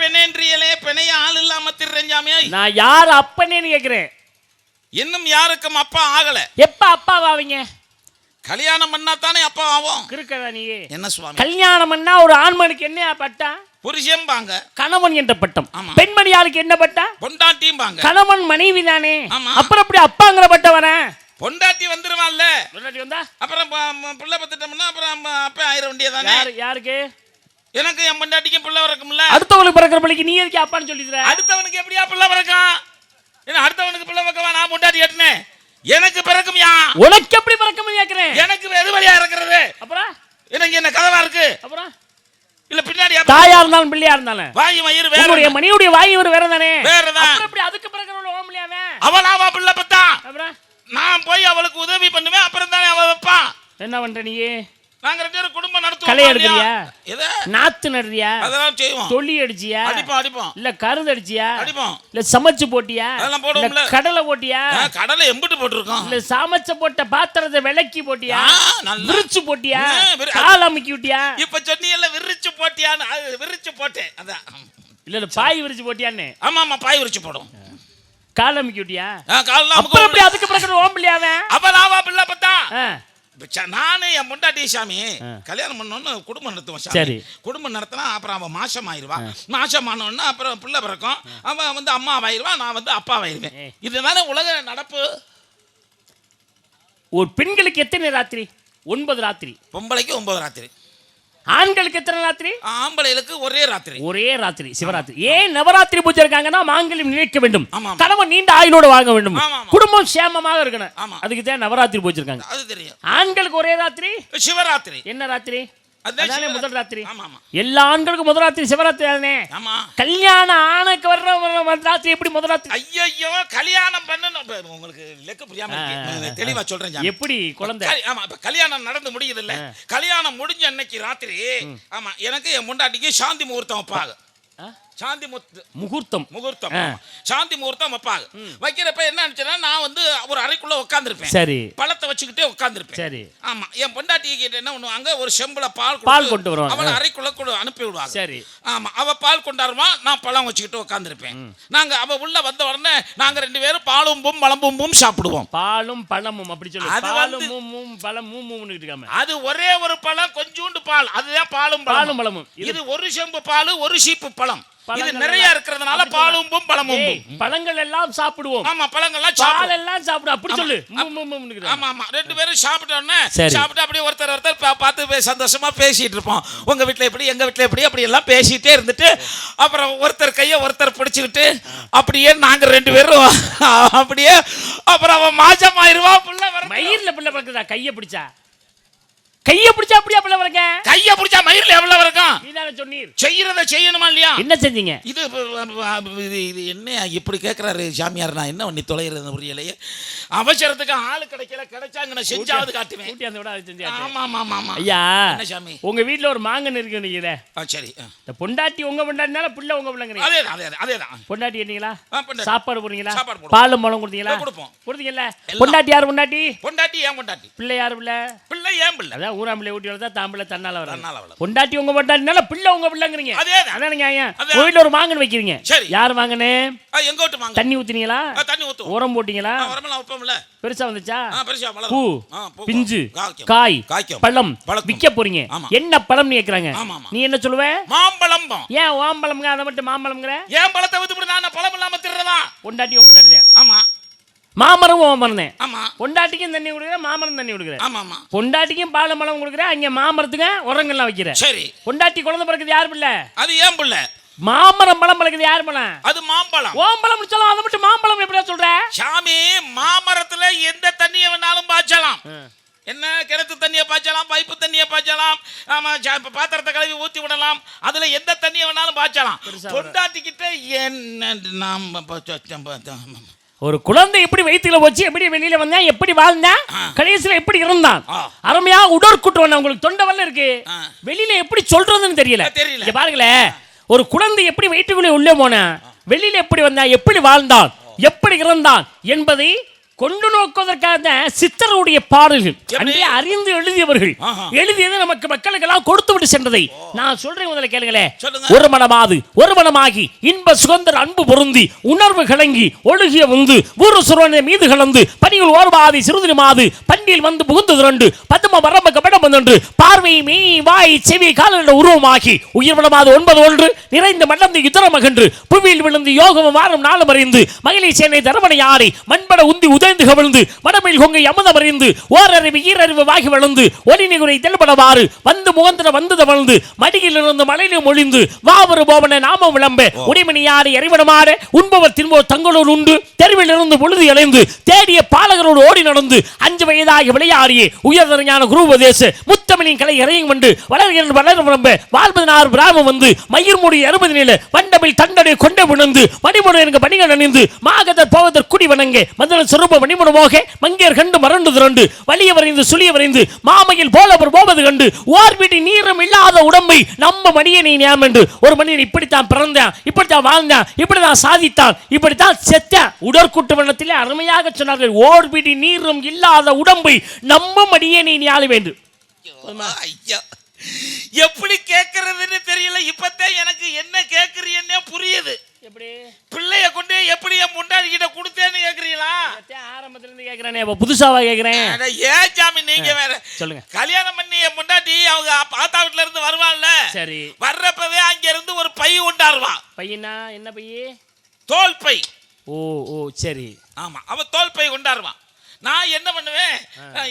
பெணேன்றியலே பெணைய ஆள் இல்லாம திர்றஞ்சாமே. நான் யார் அப்பனேன்னு கேக்குறேன். இன்னும் யாருக்கும் அப்பா ஆகல. எப்ப அப்பா ஆவீங்க? கல்யாணம் பண்ணா தானே அப்பா ஆகும் கிறுக்கதா நீ என்ன சுவாமி? கல்யாணம் பண்ணா ஒரு ஆண்மனுக்கு என்ன பட்டா? புருஷம்பாங்க. கணவன் என்ற பட்டம். பெண்மணி ஆளுக்கு என்ன பட்டா? பொண்டாட்டியும்பாங்க கணவன் மனைவி தானே. அப்புறம் அப்படி அப்பாங்கிற பட்டம் வரேன் பொண்டாட்டி வந்துருவான்ல. முன்னாடி வந்தா? அப்புறம் பிள்ளை பத்துட்டோம்னா அப்புறம் அப்ப ஆயிர வேண்டியதானே யாரு யாருக்கு? எனக்கு என் பொண்டாட்டிக்கும் பிள்ளை பிறக்கும்ல? அடுத்தவங்களுக்கு பிறக்கிற பிள்ளைக்கு நீ எதுக்கு அப்பான்னு சொல்லிடுற? அடுத்தவனுக்கு எப்படியா பிள்ளை பிறக்கும்? ஏன்னா அடுத்தவனுக்கு பிள்ளை பிறக்கவா நான் பொண்டாட்டி கட்டினேன். எனக்கு பிறக்கும்யா? உனக்கு எப்படி பிறக்கணும் கேக்குறேன். எனக்கு எது வழியா இருக்கிறது? அப்புறம்? எனக்கு என்ன கதவா இருக்கு? அப்புறம்? இல்ல பின்னாடி தாயா இருந்தாலும் பிள்ளையா இருந்தாலும். வாயு மயிறு வேற உங்களுடைய மணியுடைய வாய் ஒரு வேற தானே? வேறதான். எப்படி அதுக்கு பிறக்கிறவங்க ஓமலியாவே அவளாவா பிள்ளை பத்தா? அப்புறம்? நான் போய் அவளுக்கு உதவி பண்ணுவேன் அப்புறம் தானே அவ வைப்பான். என்ன பண்ற நீ நாங்க ரெண்டு பேரும் குடும்பம் நடத்துவோம் களை எடுக்கிறியா? எதை? நாத்து நடுறியா? அதெல்லாம் செய்வோம். தொல்லி அடிச்சியா? அடிப்போம் அடிப்போம். இல்ல கருது அடிச்சியா? அடிப்போம். இல்ல சமைச்சு போட்டியா? அதெல்லாம் போடுவோம்ல. கடலை போட்டியா? கடலை எம்பிட்டு போட்டிருக்கோம். இல்ல சமைச்ச போட்ட பாத்திரத்தை விளக்கி போட்டியா. விரிச்சு போட்டியா? கால் அமுக்கி விட்டியா? இப்ப சொன்னீங்கல்ல விரிச்சு போட்டியான்னு. விரிச்சு போட்டேன். அதான். இல்ல இல்ல பாய் விரிச்சு போட்டியான்னு. ஆமா ஆமா பாய் விரிச்சு போடும் கால் அமுக்கி விட்டியா? காலம் அப்புறம் அதுக்கு பிறகு ஓம்பலியாவே அவளாவா பிள்ளை பத்தா? இப்ப ச- நானு என் முண்டாட்டி சாமி. கல்யாணம் பண்ணோன்னு குடும்பம் நடத்துவோம் சரி. சாமி குடும்பம் நடத்தினா அப்புறம் அவன் மாசம் ஆயிருவா மாசம் ஆனோன்னா அப்புறம் பிள்ளை பிறக்கும். அவன் வந்து அம்மா ஆயிருவான் நான் வந்து அப்பா ஆயிருவேன் ஏய். இதுதானே உலக நடப்பு. ஒரு பெண்களுக்கு எத்தனை ராத்திரி? ஒன்பது ராத்திரி. பொம்பளைக்கு ஒன்பது ராத்திரி. ஆண்களுக்கு எத்தனை ராத்திரி? ஆம்பளைகளுக்கு ஒரே ராத்திரி. ஒரே ராத்திரி சிவராத்திரி. ஏன் நவராத்திரி பூஜை இருக்காங்கன்னா மாங்கல்யம் நினைக்க வேண்டும். கணவன் நீண்ட ஆயுளோட வாங்க வேண்டும். குடும்பம் சேமமாக இருக்கணும். அதுக்கு தான் நவராத்திரி பூஜை இருக்காங்க. அது தெரியும். ஆண்களுக்கு ஒரே ராத்திரி? சிவராத்திரி. என்ன ராத்திரி? அதுதான். முதல் ராத்திரி. எல்லா ஆண்களுக்கும் முதல் ராத்திரி சிவராத்திரி தானே? ஆமா. கல்யாணம் ஆணுக்கு வர்ற ராத்திரி எப்படி முதல் ராத்திரி? ஐயோ கல்யாணம் பண்ணணும். உங்களுக்கு லெக்க புரியாம தெளிவா சொல்றேன். எப்படி குழந்தை? ஆமா இப்ப கல்யாணம் நடந்து முடியுது இல்ல கல்யாணம் முடிஞ்ச அன்னைக்கு ராத்திரி ஆமா எனக்கு என் முண்டாட்டிக்கு சாந்தி முகூர்த்தம் வைப்பாங்க? சாந்தி முகூர்த்தம். முகூர்த்தம். சாந்தி முகூர்த்தம் வைப்பாங்க. வைக்கிறப்ப என்ன ஆச்சுன்னா நான் வந்து ஒரு அறைக்குள்ள உட்காந்துருப்பேன் சரி. பழத்தை வச்சுக்கிட்டே உட்காந்துருப்பேன் சரி. ஆமா. என் பொண்டாட்டி கிட்ட என்ன பண்ணுவாங்க ஒரு செம்புல பால் பால் கொண்டு வருவாங்க. அவளை அறைக்குள்ள கொண்டு அனுப்பி விடுவாங்க. சரி. ஆமா. அவ பால் கொண்டாருவான் நான் பழம் வச்சுக்கிட்டு உட்காந்துருப்பேன் நாங்க அவ உள்ள வந்த உடனே நாங்க ரெண்டு பேரும் பாலும் பூம் மலம்பும் சாப்பிடுவோம். பாலும் பழமும் அப்படி சொல்லு. அது பாலும் வந்து- மூம் மூம் பழம் மூம் மூம்னு அது ஒரே ஒரு பழம் கொஞ்சூண்டு பால். அதுதான் பாலும் பாலும் பழமும். இது ஒரு செம்பு பால் ஒரு சீப்பு பழம். இது பழங்கள் நிறைய எல்லாம் இருக்கிறதுனால பாலும் பழமும் பழங்கள் எல்லாம் சாப்பிடுவோம். ஆமா பழங்கள்லாம் பால் சாப்பிடுவோம். எல்லாம் சாப்பிடு அப்படி சொல்லு. ஆமா ஆமா. ரெண்டு பேரும் சாப்பிட்டோன்னே. சாப்பிட்டு அப்படியே ஒருத்தர் ஒருத்தர் பார்த்து சந்தோஷமா பேசிட்டு இருப்போம். உங்க வீட்ல எப்படி எங்க வீட்ல எப்படி அப்படி எல்லாம் பேசிட்டே இருந்துட்டு அப்புறம் ஒருத்தர் கையை ஒருத்தர் பிடிச்சுக்கிட்டு அப்படியே நாங்க ரெண்டு பேரும் அப்படியே அப்புறம் அவன் மாசம் ஆயிருவா புள்ள மயிர்ல பிள்ளை பிறக்குதா? கைய பிடிச்சா? கைய பிடிச்சா அப்படியா பிள்ளை பிறக்க கையை பிடிச்சா மயிரில் எவ்வளவு இருக்கும்? நீதானே சொன்னீர்? செய்யறத செய்யணுமா இல்லையா? என்ன செஞ்சீங்க? இது இது என்ன இப்படி கேட்குறாரு சாமியார்? நான் என்ன பண்ணி தொலைகிறது புரியலையே. அவசரத்துக்கு ஆளு கிடைக்கல கிடைச்சாங்க நான் செஞ்சாவது காட்டுவேன். கூட்டி அந்த விட அதை. ஆமா ஆமா ஆமா ஐயா என்ன சாமி? உங்க வீட்ல ஒரு மாங்கன் இருக்கு நீங்க சரி. இந்த பொண்டாட்டி உங்க பொண்டாட்டினால பிள்ளை உங்க பிள்ளைங்கிறீங்க. அதேதான் அதேதான் அதேதான் பொண்டாட்டி என்னீங்களா. சாப்பாடு போடுறீங்களா. பாலும் பழம் கொடுத்தீங்களா? கொடுப்போம். கொடுத்தீங்கல்ல. பொண்டாட்டி யார் பொண்டாட்டி? பொண்டாட்டி ஏன் பொண்டாட்டி? பிள்ளை யார் பிள்ளை? பிள்ளை ஏன் பிள்ளை? அதான் ஊராம் பிள்ளை ஊட்டி வளர்த்தா தாம்பிள்ளை தன்னால வர தன்னால வளரும். பொண்டாட்டி உங்க பொண்டாட்டினால பிள்ளை உங்க பிள்ளைங்கிறீங்க. அதேதான். அதானுங்க ஐயா? ஒரு மாங்கன் வைக்கிறீங்க. யார் வாங்கனே ஆ, எங்க விட்டு தண்ணி ஊத்துனீங்களா? தண்ணி ஊத்துவோம். உரம் போட்டீங்களா? ஆ, உரமெல்லாம் வைப்போம்ல. பெருசா வந்துச்சா? பெருசா. பூ பிஞ்சு. காய். பழம். விற்க போறீங்க. என்ன பழம்னு கேக்குறாங்க. நீ என்ன சொல்லுவ? மாம்பழம் ஏன் ஓம்பழம்ங்க? அதை மட்டும் மாம்பழம்ங்கிற? ஏன் பழத்தை வித்து நான் பழம் இல்லாம திருறதா பொண்டாட்டி பொண்டாட்டி தான் ஆமா. மாமரம் ஓமரம் தான் ஆமா. பொண்டாட்டிக்கும் தண்ணி கொடுக்குற மாமரம் தண்ணி கொடுக்குற. ஆமா ஆமா. பொண்டாட்டிக்கும் பால மலம் கொடுக்குற அங்க மாமரத்துக்கு உரங்கள்லாம் வைக்கிற. சரி. பொண்டாட்டி குழந்தை பிறக்குது யார் பிள்ளை? அது ஏன் பிள்ளை? மாமரம் பழம் பழக்குது யார் பழம்? அது மாம்பழம். ஓம்பழம் சொல்லும் அதை மட்டும் மாம்பழம் எப்படியா சொல்ற? சாமி மாமரத்துல எந்த தண்ணியை வேணாலும் பாய்ச்சலாம். என்ன கிணத்து தண்ணியை பாய்ச்சலாம் பைப்பு தண்ணியை பாய்ச்சலாம் ஆமா சா- இப்ப பாத்திரத்தை கழுவி ஊத்தி விடலாம். அதுல எந்த தண்ணியை வேணாலும் பாய்ச்சலாம். பொண்டாட்டிக்கிட்ட என்ன நாம் ஒரு குழந்தை எப்படி வயிற்றுல போச்சு எப்படி வெளியில வந்தான் எப்படி வாழ்ந்தான் கடைசியில எப்படி இருந்தான். அருமையா உடற்குற்றம் உங்களுக்கு தொண்டை வரல இருக்கு. வெளியில எப்படி சொல்றதுன்னு தெரியல தெரியல. பாருங்களேன் ஒரு குழந்தை எப்படி வயிற்றுக்குள்ளே உள்ளே போன வெளியில எப்படி வந்தான் எப்படி வாழ்ந்தான் எப்படி இருந்தான் என்பதை கொண்டு நோக்குவதற்காக சித்தருடைய பாடல்கள்? அன்றே அறிந்து எழுதியவர்கள். எழுதியது நமக்கு மக்களுக்கெல்லாம் கொடுத்து விட்டு சென்றதை நான் சொல்றேன் முதல்ல கேளுங்களேன். ஒரு மனமாது ஒரு மனமாகி இன்ப சுகந்தர் அன்பு பொருந்தி உணர்வு கலங்கி ஒழுகிய வந்து ஊரு சுரனை மீது கலந்து பணியில் ஓர்வாதி சிறுதிரி மாது பண்டியில் வந்து புகுந்து திரண்டு பத்தும வரம்ப கபடம் வந்தொன்று பார்வை மெய் வாய் செவி கால உருவமாகி உயிர் மனமாது ஒன்பது ஒன்று நிறைந்த மண்டந்து இதர மகன்று புவியில் விழுந்து யோகம் வாரம் நாளும் அறிந்து மகிழை சேனை தரவணை ஆடி மண்பட உந்தி உதைந்து கவிழ்ந்து மடமையில் கொங்கை அமுதம் அறிந்து ஓரறிவு ஈரறிவு வாகி வளர்ந்து ஒளி நிகுரை தெல்படவாறு வந்து முகந்திர வந்து தவழ்ந்து மடியில் இருந்து மலையிலும் ஒளிந்து வாவரு போவன நாமம் விளம்ப உடைமணியாடு எறிவனமாட உண்பவர் தின்போர் தங்களோடு உண்டு தெருவில் இருந்து பொழுது அலைந்து தேடிய பாலகரோடு ஓடி நடந்து அஞ்சு வயதாகி விளையாடியே உயர்தரஞான குருபதேச முத்தமிழின் கலை இறையும் கொண்டு வளர்கின்ற வளர விளம்ப வாழ்பதினாறு பிராமம் வந்து மயிர் மூடி அறுபது நில வண்டமில் தண்டனை கொண்ட விழுந்து மணிமுறை எனக்கு பணிகள் அணிந்து மாகதர் குடி வணங்க மதுர சொருப மணிமுடமோக மங்கியர் கண்டு மறண்டு திரண்டு வலிய வரைந்து சுழிய வரைந்து மாமையில் போலவர் போவது கண்டு ஓர்பிடி நீரம் இல்லாத உடம்பை நம்ம மணியனை ஞாபகம் என்று. ஒரு மனிதன் இப்படித்தான் பிறந்தான் இப்படித்தான் வாழ்ந்தான் இப்படித்தான் சாதித்தான் இப்படித்தான் செத்தான் உடற்கூட்டு வண்ணத்திலே அருமையாக சொன்னார்கள் ஓர்பிடி நீரும் இல்லாத உடம்பை நம்ம ஞாழ வேண்டும். ஐயா எப்படி கேட்கறதுன்னு தெரியல இப்பத்தான் எனக்கு என்ன கேட்கறீன்னே புரியுது. எப்படி? பிள்ளைய கொண்டு எப்படி என் முண்டாடி கிட்ட கொடுத்தேன்னு கேக்குறீங்களா கேட்கிறேனே இப்ப புதுசாவா கேட்கிறேன் அட ஏன் சாமி நீங்க வேற. சொல்லுங்க. கல்யாணம் பண்ணி என் முண்டாட்டி அவங்க ஆத்தா வீட்டுல இருந்து வருவான்ல சரி. வர்றப்பவே அங்க இருந்து ஒரு பை உண்டாருவான் பையனா என்ன பையே தோல் பை. ஓ ஓ சரி. ஆமா அவ தோல் பை கொண்டாருவான் நான் என்ன பண்ணுவேன்?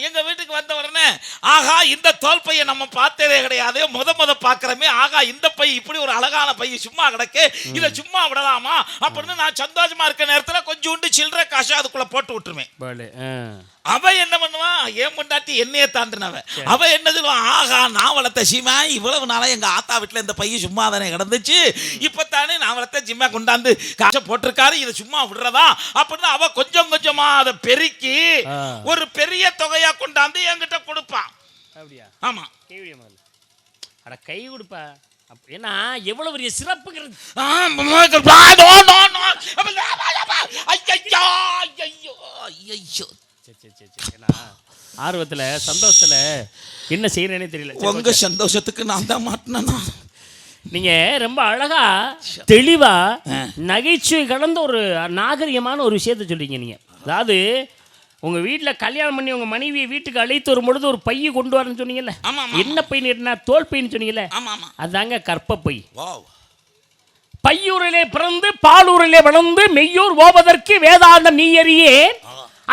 எங்க வீட்டுக்கு வந்த உடனே ஆகா இந்த தோல் பையை நம்ம பார்த்ததே கிடையாது. முத முத பாக்குறமே ஆகா இந்த பை இப்படி ஒரு அழகான பை சும்மா கிடக்கு. இதை சும்மா விடலாமா? அப்படின்னு நான் சந்தோஷமா இருக்க நேரத்துல கொஞ்சோண்டு சில்லற காசு அதுக்குள்ள போட்டு விட்டுருவேன். அவ என்ன பண்ணுவான் ஏன் முண்டாட்டி என்னைய தாண்டினவ. அவ என்ன சொல்லுவான் ஆகா நான் வளர்த்த சீமா இவ்வளவு நாளா எங்க ஆத்தா வீட்டுல இந்த பையன் சும்மா தானே கிடந்துச்சு. இப்பத்தானே நான் வளர்த்த ஜிம்மா கொண்டாந்து காசை போட்டிருக்காரு இதை சும்மா விடுறதா? அப்படின்னு அவ கொஞ்சம் கொஞ்சமா அதை பெருக்கி. ஒரு பெரிய தொகையா கொண்டாந்து என்கிட்ட கொடுப்பான் அப்படியா? ஆமா. அட கை கொடுப்பா. ஏன்னா எவ்வளவு பெரிய சிறப்புங்கிறது. ஆ, ம- ஆ, சரி சரி சரி சரி ஏன்னா ஆர்வத்துல சந்தோஷத்துல என்ன செய்யறேனே தெரியல. சரி, உங்க சந்தோஷத்துக்கு நான் தான் மாட்டினா நீங்க ரொம்ப அழகா தெளிவா நகைச்சுவை கலந்த ஒரு நாகரிகமான ஒரு விஷயத்தை சொல்றீங்க நீங்க. அதாவது உங்க வீட்ல கல்யாணம் பண்ணி உங்க மனைவியை வீட்டுக்கு அழைத்து வரும் பொழுது ஒரு பைய கொண்டு வரேன்னு சொன்னீங்கல்ல? ஆமா, ஆமா. என்ன பையன் என்ன தோல் பையன் சொன்னீங்கல்ல? ஆமா ஆமா. அதாங்க கற்பப்பை வாவ். பையூரிலே பிறந்து பாலூரிலே வளர்ந்து மெய்யூர் போவதற்கு வேதாந்தம் நீ அறியே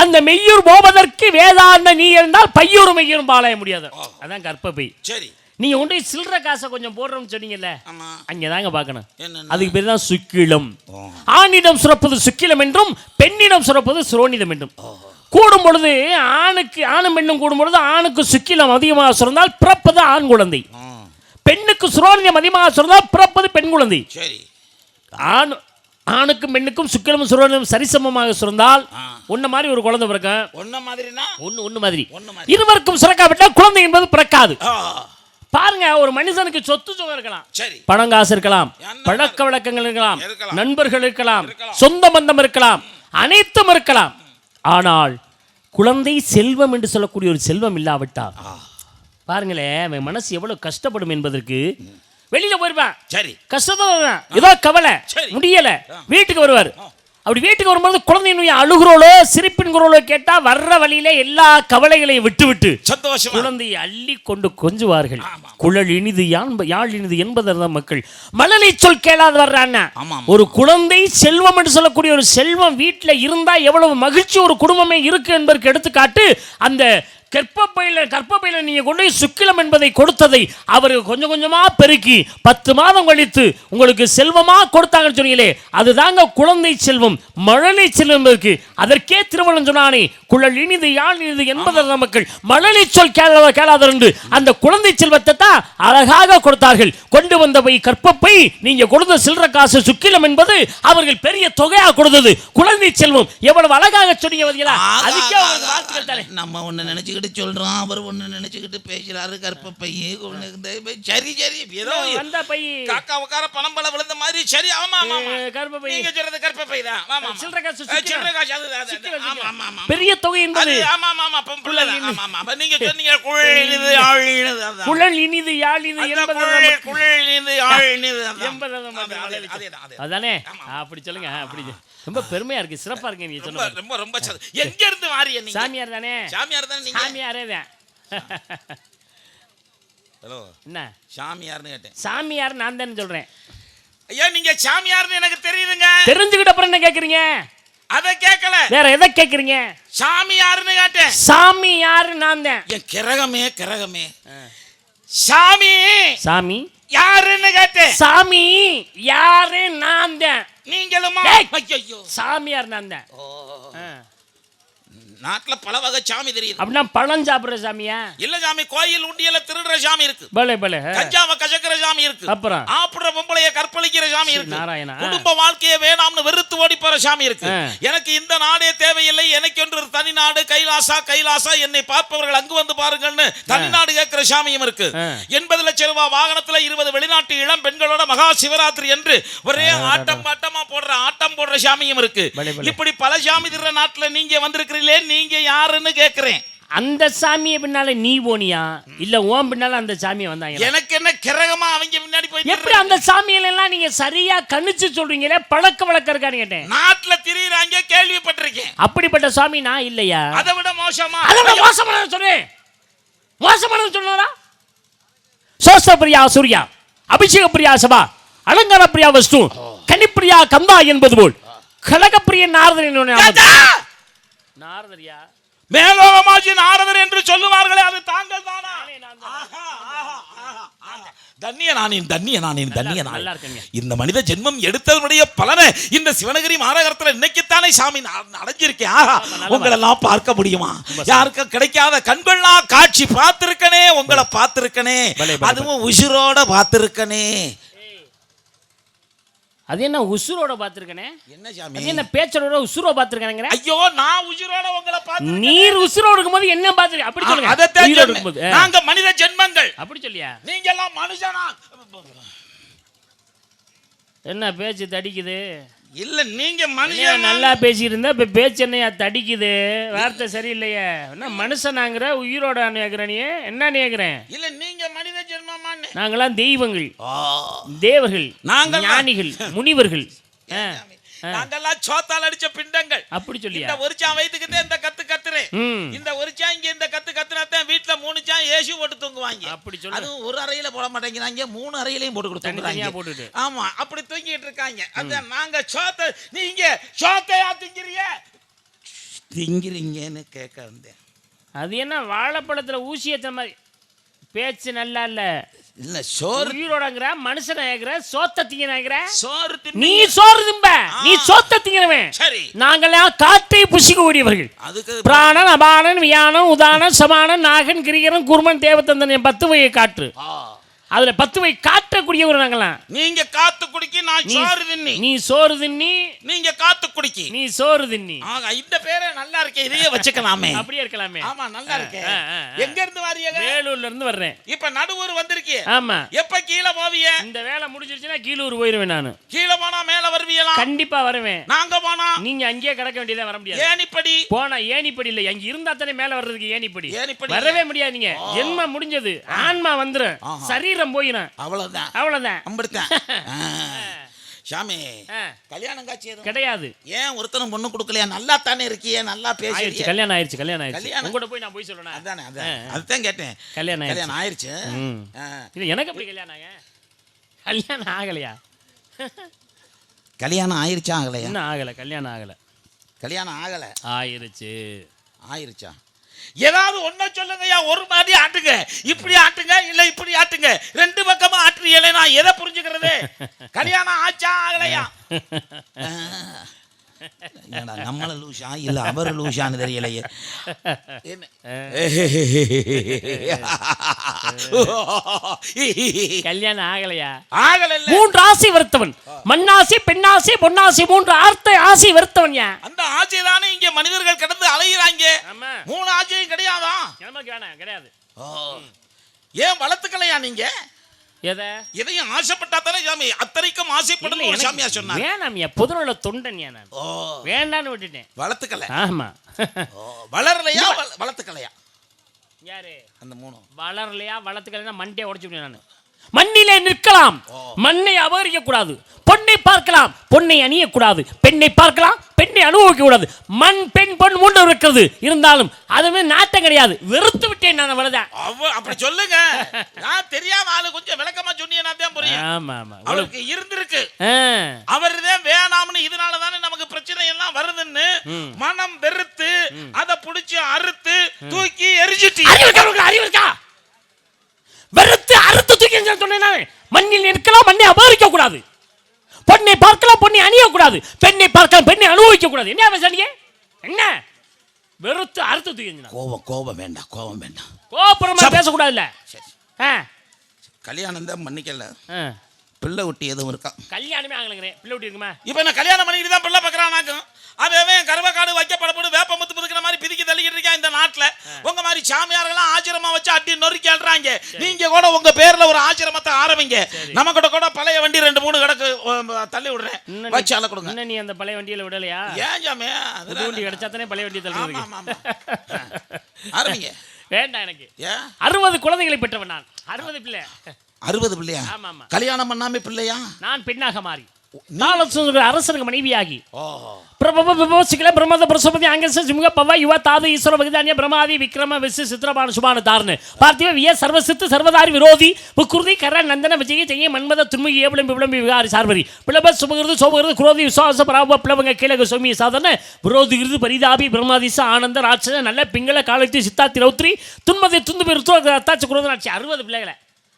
அந்த மெய்யூர் போவதற்கு வேதாந்தம் நீ இருந்தால் பையூர் மெய்யூரும் பாளைய முடியாது. அதான் கற்பப்பை சரி. நீங்க கொண்டு போய் சில்லற காசை கொஞ்சம் போடுறோம்னு சொன்னீங்கல்ல? அங்கே தாங்க பார்க்கணும். அதுக்கு பேர் தான் சுக்கிலம். ஆணிடம் சுரப்பது சுக்கிலம் என்றும் பெண்ணிடம் சுரப்பது சுரோனிதம் என்றும். கூடும் பொழுது ஆணுக்கு ஆணும் பெண்ணும் கூடும் பொழுது ஆணுக்கு சுக்கிலம் அதிகமாக சுரந்தால் பிறப்பது ஆண் குழந்தை. பெண்ணுக்கு சுரோனிதம் அதிகமாக சுரந்தால் பிறப்பது பெண் குழந்தை. சரி. ஆண் ஆணுக்கும் பெண்ணுக்கும் சுக்கிலமும் சுரோனிதம் சரிசமமாக சுரந்தால் ஆ. உன்ன மாதிரி ஒரு குழந்தை பிறக்கும் ஒன்ன மாதிரினா? ஒன்று ஒன்று மாதிரி. இருவருக்கும் சுரக்காவிட்டால் குழந்தை என்பது பிறக்காது. பாருங்க ஒரு மனுஷனுக்கு சொத்து சுகம் இருக்கலாம். பணம் காசு இருக்கலாம். பழக்க வழக்கங்கள் இருக்கலாம். நண்பர்கள் இருக்கலாம். இருக்கலாம். சொந்த பந்தம் இருக்கலாம். அனைத்தும் இருக்கலாம். ஆனால் குழந்தை செல்வம் என்று சொல்லக்கூடிய ஒரு செல்வம் இல்லாவிட்டால் பாருங்களேன் அவன் மனசு எவ்வளவு கஷ்டப்படும் என்பதற்கு வெளியில போயிருப்பான். சரி. கஷ்டத்தை வருவான் ஏதோ கவலை. முடியல. வீட்டுக்கு வருவார். அப்படி வீட்டுக்கு வரும்போது குழந்தையினுடைய அழுகுறோளோ சிரிப்பின் குரலோ கேட்டா வர்ற வழியில எல்லா கவலைகளையும் விட்டு விட்டு சந்தோஷமா. குழந்தையை அள்ளி கொண்டு கொஞ்சுவார்கள். குழல் இனிது யான் யாழ் இனிது என்பதுதான் மக்கள். மழலை சொல் கேளாத வர்றாங்க. ஒரு குழந்தை செல்வம் என்று சொல்லக்கூடிய ஒரு செல்வம் வீட்டில் இருந்தா எவ்வளவு மகிழ்ச்சி ஒரு குடும்பமே இருக்கு என்பதற்கு எடுத்துக்காட்டு அந்த கற்பப்பையில கற்பப்பையில நீங்க கொண்டு போய் சுக்கிலம் என்பதை கொடுத்ததை அவர் கொஞ்சம் கொஞ்சமா பெருக்கி பத்து மாதம் கழித்து உங்களுக்கு செல்வமா கொடுத்தாங்கன்னு சொன்னீங்களே அதுதாங்க குழந்தை செல்வம் மழலை செல்வம் என்பதற்கு. அதற்கே திருமணம் சொன்னானே குழல் இனிது யாழ் இனிது என்பதற்கு மக்கள் மழலை சொல் கேளாத கேளாதர் என்று. அந்த குழந்தை செல்வத்தை தான் அழகாக கொடுத்தார்கள். கொண்டு வந்த போய் கற்பப்பை நீங்க கொடுத்த சில்லற காசு சுக்கிலம் என்பது அவர்கள் பெரிய தொகையா கொடுத்தது. குழந்தை செல்வம் எவ்வளவு அழகாக சொன்னீங்க நம்ம ஒண்ணு நினைச்சுக்கிட்டு நினைச்சுக்கிட்டு சொல்றான் அவர் ஒண்ணு நினைச்சுக்கிட்டு பேசுறாரு கற்பப்பையே ஒண்ணு இந்த சரி சரி ஏதோ வந்த பை காக்கா உட்கார பணம் பல விழுந்த மாதிரி சரி ஆமா ஆமா கர்ப்ப பை. நீங்க சொல்றது தான். ஆமா ஆமா. சில்லறை காசு. சில்லறை காசு அது, ஆமா ஆமா பெரிய தொகை என்பது ஆமா ஆமா ஆமா பொம்பளை. ஆமா ஆமா. அப்ப நீங்க சொன்னீங்க குழலிது ஆழினது அதான். குழல் இனிது யாழ் இது என்பது குழல் அது, அது, அதேதான், அதேதான். அதானே? அப்படி சொல்லுங்க அப்படி ரொம்ப பெருமையா இருக்கு சிறப்பா இருக்கு நீங்க ரொம்ப சொன்ன ரொம்ப ரொம்ப எங்க இருந்து வாரிய நீங்க? சாமியார் தானே? சாமியார் தானே நீங்க? சாமியாரே தான் ஹலோ. என்ன? சாமியார்னு கேட்டேன். சாமியார் நான் தானே சொல்றேன். ஐயா நீங்க சாமியார்னு எனக்கு தெரியுதுங்க. தெரிஞ்சுக்கிட்ட அப்புறம் என்ன கேக்குறீங்க? அத கேட்கல வேற எதை கேக்குறீங்க? சாமியார்னு கேட்டேன். சாமி யாரு நான் தான். என் கிரகமே கிரகமே. சாமி. சாமி. யாருன்னு கேட்டேன். சாமி யாரு நான் தான். நீங்களுமா. ஐயோ சாமியார் நான் தான். ஆ. நாட்டுல பல வகை சாமி தெரியுது. அப்படின்னா பழம் சாப்பிடுற சாமியா? இல்ல சாமி கோயில் உண்டியல திருடுற சாமி இருக்கு. பலே பலே. கஞ்சாவ கசக்கிற சாமி இருக்கு. அப்புறம்? ஆப்பிடுற பொம்பளைய கற்பழிக்கிற சாமி இருக்கு. நாராயணா. குடும்ப வாழ்க்கையை வேணாம்னு வெறுத்து ஓடி போற சாமி இருக்கு. எனக்கு இந்த நாடே தேவையில்லை. எனக்கு என்று தனி நாடு கைலாசா கைலாசா. என்னை பார்ப்பவர்கள் அங்கு வந்து பாருங்கள்னு தனி நாடு கேட்கிற சாமியும் இருக்கு. எண்பது லட்சம் ரூபாய் வாகனத்துல இருபது வெளிநாட்டு இளம் பெண்களோட மகா சிவராத்திரி என்று ஒரே ஆட்டம் பாட்டமா போடுற ஆட்டம் போடுற சாமியும் இருக்கு. இப்படி பல சாமி திற நாட்டுல நீங்க வந்திருக்கிறீங்களே நீங்க யாருன்னு கேக்குறேன். அந்த சாமியை பின்னால நீ போனியா? இல்ல ஓம் பின்னால அந்த சாமியை வந்தாங்க எனக்கு என்ன கிரகமா அவங்க முன்னாடி போய் எப்படி அந்த சாமியில எல்லாம் நீங்க சரியா கணிச்சு சொல்றீங்களே? பழக்க வழக்கம் இருக்கான்னு கேட்டேன். நாட்டுல திரியிறாங்க கேள்விப்பட்டிருக்கேன். அப்படிப்பட்ட சாமி நான் இல்லையா? அதை விட மோசமா? அதை விட மோசமானது சொன்னேன். மோசமானது சொன்னதா சோஸ்த பிரியா சூர்யா அபிஷேக பிரியா சபா அலங்கார பிரியா வஸ்து கனிப்பிரியா கந்தா என்பது போல். கனகப்பிரிய நாரதன்! நாரதரியா? மேலோகமாஜி நாரதர் என்று சொல்லுவார்களே அது தாங்கள் தானா தன்னிய நானேன் தன்னிய நானேன் தன்னிய இருக்குங்க. இந்த மனித ஜென்மம் எடுத்ததனுடைய பலனை இந்த சிவனகிரி மாநகரத்துல இன்னைக்குத்தானே சாமி நான் அடைஞ்சிருக்கேன். ஆஹா உங்களெல்லாம் பார்க்க முடியுமா? யாருக்கும் கிடைக்காத கண்கொள்ளா காட்சி பார்த்திருக்கனே உங்களை பார்த்திருக்கனே. அதுவும் உசுரோட பார்த்திருக்கனே. அது என்ன உசுரோட பாத்துருக்கனே என்ன அது சாமி என்ன பேச்சரோட உசுரோ பாத்துருக்கானங்கிற ஐயோ நான் உசுரோட உங்களை பார்த்து நீர் உசுரோட இருக்கும்போது என்ன பாத்துருக்க அப்படி சொல்லுங்க. உயிரோட சொன்னேன். இருக்கும்போது. நாங்க மனித ஜென்மங்கள். அப்படி சொல்லியா? நீங்க எல்லாம் மனுஷனா? என்ன பேச்சு தடிக்குது? இல்ல நீங்க மனுஷன்? நல்லா பேசியிருந்தா இப்ப பேச்சு என்னையா தடிக்குது? வார்த்தை சரியில்லையே. என்ன மனுஷனாங்கிற உயிரோட கேக்குற நீ என்ன கேக்குறேன் இல்ல நீங்க மனித ஜென்மமான்னு. நாங்களாம் தெய்வங்கள். தேவர்கள் நாங்கெல்லாம். ஞானிகள் முனிவர்கள். நாங்கெல்லாம் சோத்தால் அடிச்ச பிண்டங்கள். அப்படி இந்த ஒரு சான் வயித்துக்கிட்டே இந்த கத்து இந்த ஒரு சான் இங்க இந்த கத்து கத்துனாத்தான் வீட்டுல மூணு சான் ஏசி போட்டு தூங்குவாங்க. அப்படி சொல்லு. அதுவும் ஒரு அறையில போட மாட்டேங்கிறாங்க மூணு அறையிலையும் போட்டு கொடுத்துருக்காங்க போட்டுட்டு. ஆமா அப்படி தூங்கிட்டு இருக்காங்க. அதான் நாங்க சோத்த நீங்க சோத்தையா திங்கிறீங்க? திங்கிறீங்கன்னு கேட்க வந்தேன். அது என்ன வாழைப்பழத்துல ஊசி ஏத்த மாதிரி? பேச்சு நல்லா இல்ல. இல்ல சோறு உயிரோடங்கிற மனுஷனை கேக்குற சோத்த திங்கிறங்கிற சோறு நீ சோறு திம்ப நீ சோத்த திங்கிறவன் சரி. நாங்களாம் காற்றை புசிக்கக்கூடியவர்கள். அதுக்கு பிராணன் அபானன் வியானம் உதானன் சமானன் நாகன் கிரிகரன் குருமன் தேவத்தந்தன் என் பத்து வகை காற்று. அதுல பத்து வகை காற்றக்கூடியவர் நாங்களாம் நீங்க காத்து குடிக்கி நான் சோறு தின்னி. நீ சோறு தின்னி. நீங்க காத்து குடிக்கி. நீ சோறு தின்னி. ஆக இந்த பேரே நல்லா இருக்கே இதையே வச்சுக்கலாமே. அப்படியே இருக்கலாமே. ஆமா நல்லா இருக்கே. எங்க இருந்து வாரியங்க வேலூர்ல இருந்து வர்றேன். இப்ப நடுவூர் வந்திருக்கிய ஆமா. எப்ப கீழே போவிய இந்த வேலை முடிஞ்சிருச்சுன்னா கீழூர் போயிருவேன் நானு. கீழே போனா மேல வருவியலாம் கண்டிப்பா வருவேன். நாங்க போனா? நீங்க அங்கேயே கிடக்க வேண்டியதா வர முடியாது. ஏனிப்படி போனா ஏணிப்படி இல்ல. அங்க இருந்தா தானே மேல வர்றதுக்கு ஏணிப்படி. ஏணிப்படி வரவே முடியாது நீங்க ஜென்மம் முடிஞ்சது. ஆன்மா வந்துரும். ஆஹா. சரீரம் போயிடும் அவ்வளவுதான். அவ்வளவுதான். அம்பிடுத்தேன். சாமி கல்யாணம் காட்சி எதுவும்? கிடையாது. ஏன் ஒருத்தனும் பொண்ணு கொடுக்கலையா? நல்லா தானே இருக்கியே நல்லா ஆயிடுச்சு. பேசி கல்யாணம் ஆயிடுச்சு கல்யாணம் ஆயிடுச்சு. கல்யாணம். உங்கள்கிட்ட போய் நான் போய் சொல்லணும் அதானே அதான். அதுதான் கேட்டேன். கல்யாணம் கல்யாணம் ஆயிருச்சு. இது எனக்கு எப்படி கல்யாணம் ஆக? கல்யாணம் ஆகலையா? கல்யாணம் ஆயிருச்சா ஆகலையா? இன்னும் ஆகல கல்யாணம் ஆகல. கல்யாணம் ஆகல. ஆயிருச்சு. ஆயிருச்சா? ஏதாவது ஒன்ன சொல்லுங்கய்யா ஒரு மாதிரி ஆட்டுங்க. இப்படி ஆட்டுங்க இல்ல இப்படி ஆட்டுங்க. ரெண்டு பக்கமா ஆட்டுறீங்களே நான் எதை புரிஞ்சுக்கிறது? கல்யாணம் ஆச்சா ஆகலையா? ஆ. ஏன்டா நம்மள லூஷா இல்ல அவர் லூஷான்னு தெரியலையே. என்ன? கல்யாணம் ஆகலையா? ஆகல மூன்று ஆசை வெறுத்தவன். மண்ணாசை பெண்ணாசை பொன்னாசை மூன்று ஆர்த்த ஆசை வெறுத்தவன் ஏன்? அந்த ஆட்சி தானே இங்க மனிதர்கள் கடந்து அலைகிறாங்க மூணு ஆட்சியும் கிடையாதா? கிடையாது. ஓ. ஏன் வளர்த்துக்கலையா நீங்க? எதை? எதையும் ஆசைப்பட்டா தானே சாமி? அத்தனைக்கும் ஆசைப்படும் இல்ல, ஒரு எனக்கு சாமியா சொன்னாங்க வேணாம் என் புதுநல தொண்டன் ஏன் நான். வேண்டான்னு விட்டுட்டேன். வளர்த்துக்கல. ஆமா. வளரலையா? வள- வளர்த்துக்கலையா? யாரு? அந்த மூணு. வளரலையா வளர்த்துக்கலையா மண்டையை உடைச்சு நான். மண்ணிலே நிற்கலாம். மண்ணை அபகரிக்க கூடாது பொண்ணை பார்க்கலாம். பொண்ணை அணியக்கூடாது. பெண்ணை பார்க்கலாம். பெண்ணை அனுபவிக்க கூடாது மண் பெண் பொன் மூன்று இருக்கிறது. இருந்தாலும் அதுவே நாட்டம் கிடையாது. வெறுத்து விட்டேன் நான் அவ்வளவுதான் அப்படி சொல்லுங்க. நான் தெரியாம ஆளு கொஞ்சம் விளக்கமா சொன்னீங்கன்னா தான் புரியும். ஆமா ஆமா. அவருக்கு இருந்திருக்கு. அவர் தான் வேணாம்னு இதனால தானே நமக்கு பிரச்சனை எல்லாம் வருதுன்னு மனம் வெறுத்து அதை புடிச்சு அறுத்து தூக்கி எரிஞ்சிட்டு? அறிவு இருக்கா? வெறுத்து அறுத்து தூக்கி சொன்னேன். மண்ணில் நிற்கலாம் மண்ணை அபகரிக்க கூடாது. பொண்ணை பார்க்கலாம் பொண்ணை அணிய கூடாது பெண்ணை பார்க்கலாம் பெண்ணை அனுபவிக்க கூடாது. என்ன பேசுறீங்க என்ன? வெறுத்து அறுத்து தூக்கி. கோபம் கோபம் வேண்டாம் கோபம் வேண்டாம். கோபுரமா பேசக்கூடாதுல்ல? சரி ஆ, கல்யாணம் தான் மன்னிக்கல. பிள்ளை ஒட்டி எதுவும் இருக்கா? கல்யாணமே ஆகலைங்கிறேன். பிள்ளை விட்டு இருக்குமா? இப்ப நான் கல்யாணம் பண்ணிட்டு தான் பிள்ளை பார்க்கறானாக்கும் அவன் கருவக்காடு வைக்கப்படப்படு வேப்ப முத்து முதுக்கிற மாதிரி பிதிக்கி தள்ளிக்கிட்டு இருக்கான் இந்த நாட்டுல. உங்க மாதிரி சாமியார்கள்லாம் ஆச்சிரமா வச்சு அட்டி நொறுக்கி அல்றாங்க நீங்க கூட உங்க பேர்ல ஒரு ஆச்சிரமத்தை ஆரம்பிங்க. நம்ம கூட கூட பழைய வண்டி ரெண்டு மூணு கிடக்கு தள்ளி விடுறேன். வச்சு அள்ள கொடுங்க. நீ அந்த பழைய வண்டியில விடலையா? ஏன் சாமி? புது வண்டி கிடைச்சா தானே பழைய வண்டி ஆமா ஆரம்பிங்க. வேண்டாம் எனக்கு. ஏன்? அறுபது குழந்தைகளை பெற்றவன் நான். அறுபது பிள்ளை. அறுபது பிள்ளையா? கல்யாணம் பண்ணாம பிள்ளையா? நான் பெண்ணாக மாறி. அரசனுக்கு மனைவியாகி. விபோசிக்கல பிரமத பிரசபதி அங்கச சிமுக பவ யுவ தாத ஈஸ்வர பகதானிய பிரமாதி விக்ரம விசு சித்திரபான சுபான தாரண. பார்த்திவ விய சர்வசித்து சர்வதாரி விரோதி புக்குருதி கர நந்தன விஜய ஜெய மன்மத துன்முகி ஏபிளம் விளம்பி விகாரி சார்வரி பிளப சுபகிருது சோபகிருது குரோதி விசுவாச பராப பிளவங்க கீழக சோமிய சாதன விரோதி கிருது பரிதாபி பிரமாதிச ஆனந்த ராட்சச நல்ல பிங்கள காலத்தி சித்தாத்தி ரௌத்ரி துன்மதி துந்து பெருத்துவ அத்தாச்சு குரோதனாட்சி அறுபது பிள்ளைகளை.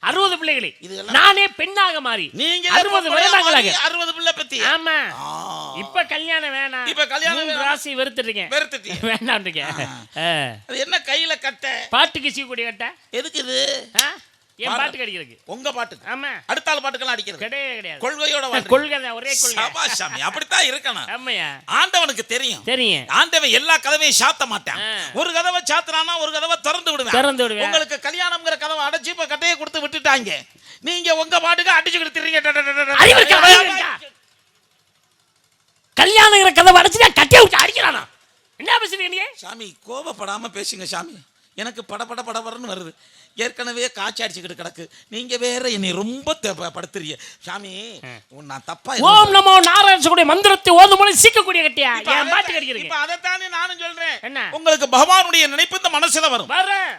அறுபது பிள்ளைகளை. நானே பெண்ணாக மாறி நீங்க அறுபது வருடங்களாக அறுபது பிள்ளை பத்தி. ஆமா. இப்ப கல்யாணம் வேணாம். இப்ப கல்யாணம். ராசி வெறுத்துட்டீங்க. வெறுத்துட்டீங்க. வேண்டாம்ன்றீங்க. அது என்ன கையில கட்ட? பாட்டுக்கு சீக்குடி கட்ட. எதுக்கு இது? என் அடிக்கிறதுக்கு. உங்க பாட்டுக்கு. ஆமா. அடுத்த ஆள் பாட்டுக்கெல்லாம் அடிக்கிறது. கிடையவே கிடையாது. கொள்கையோட. கொள்கை ஒரே கொள்கை. சாமி அப்படித்தான் இருக்கணும். ஆமையா ஆண்டவனுக்கு தெரியும். தெரியும். ஆண்டவன் எல்லா கதவையும் சாத்த மாட்டான். ஒரு கதவை சாத்துறானா ஒரு கதவை திறந்து விடுவேன். திறந்து விடுவேன். உங்களுக்கு கல்யாணம்ங்கிற கதவை அடைச்சு இப்ப கட்டையை கொடுத்து விட்டுட்டாங்க. நீங்க உங்க பாட்டுக்கு? அறிவு இருக்கா? கல்யாணங்கிற கதை அடைச்சு கட்டிய விட்டு அடிக்கிறானா? என்ன பேசுறீங்க சாமி கோபப்படாம பேசுங்க சாமி. எனக்கு படபட படபடன்னு வருது. ஏற்கனவே காய்ச்சி அடிச்சுக்கிட்டு கிடக்கு. நீங்க வேற என்னை ரொம்ப படுத்துறீங்க. சாமி உன் நான் தப்பா ஓம் நமோ நாராயணக்கூடிய மந்திரத்தை ஓதும் போது சீக்கக்கூடிய கட்டியா? பாட்டுக்கு அடிக்கிறீங்க இப்ப அதைத்தானே நானும் சொல்றேன். என்ன? உங்களுக்கு பகவானுடைய நினைப்பு இந்த மனசுல வரும்.